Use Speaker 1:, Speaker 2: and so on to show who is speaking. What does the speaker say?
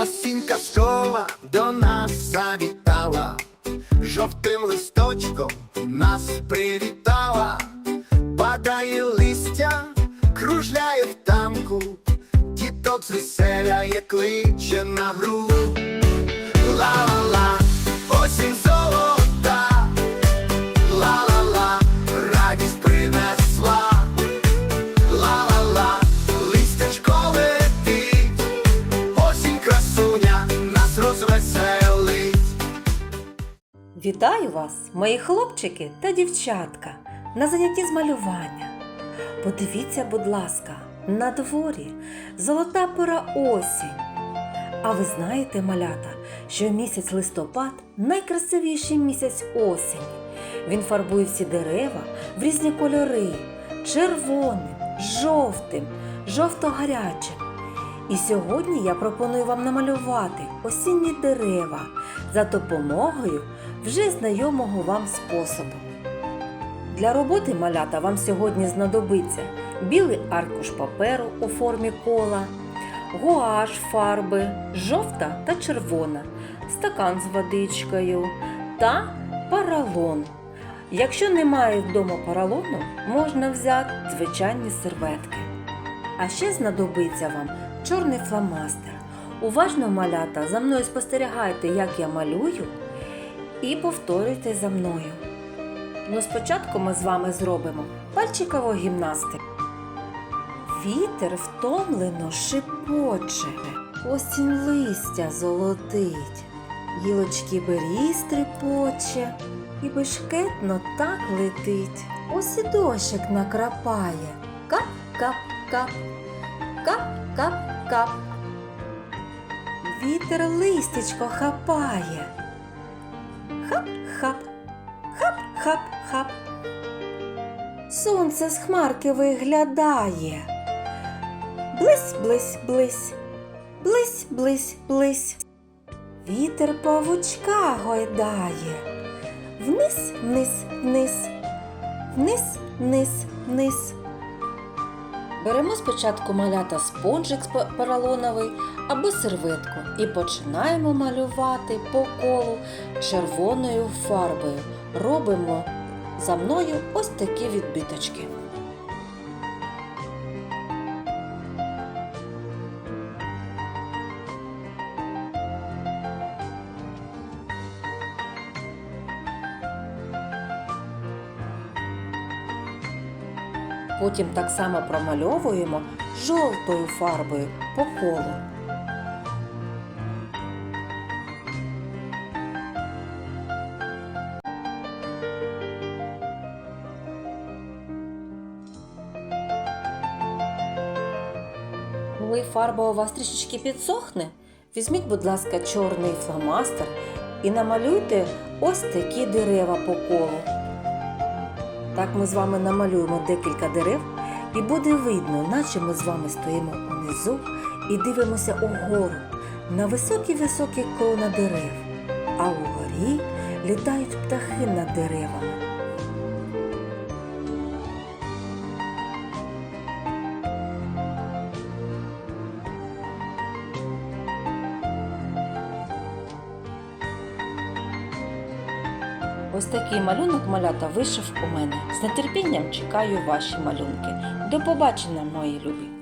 Speaker 1: Осінь казкова до нас завітала, жовтим листочком нас привітала, падає листя, кружляє в танку, діток звеселяє, кличе на гру.
Speaker 2: Вітаю вас, мої хлопчики та дівчатка, на занятті з малювання. Подивіться, будь ласка, на дворі золота пора осінь. А ви знаєте, малята, що місяць листопад найкрасивіший місяць осені. Він фарбує всі дерева в різні кольори червоним, жовтим, жовто-гарячим. І сьогодні я пропоную вам намалювати осінні дерева за допомогою вже знайомого вам способу. Для роботи малята вам сьогодні знадобиться білий аркуш паперу у формі кола, гуаш фарби, жовта та червона, стакан з водичкою та паралон. Якщо немає вдома паралону, можна взяти звичайні серветки. А ще знадобиться вам чорний фломастер. Уважно малята за мною спостерігайте, як я малюю, і повторюйте за мною. Ну, спочатку ми з вами зробимо пальчикову гімнастику. Вітер втомлено шипоче, осінь листя золотить, гілочки беріз трепоче, і бешкетно так летить. Ось і дощик накрапає. Кап-кап-кап, кап-кап-кап. Вітер листячко хапає. Хап-хап, хап-хап-хап. Сонце з хмарки виглядає. Блись, блись, блись, блись, блись, блись. Вітер павучка гойдає. Вниз, вниз, вниз, вниз, вниз, вниз. Беремо спочатку малята спонжик поролоновий або серветку і починаємо малювати по колу червоною фарбою. Робимо за мною ось такі відбиточки. Потім так само промальовуємо жовтою фарбою по колу. Коли фарба у вас трішечки підсохне, візьміть, будь ласка, чорний фломастер і намалюйте ось такі дерева по колу. Так ми з вами намалюємо декілька дерев, і буде видно, наче ми з вами стоїмо унизу і дивимося угору на високі-високі кона дерев, а угорі літають птахи над деревами. Ось такий малюнок малята вийшов у мене. З нетерпінням чекаю ваші малюнки. До побачення, мої любі!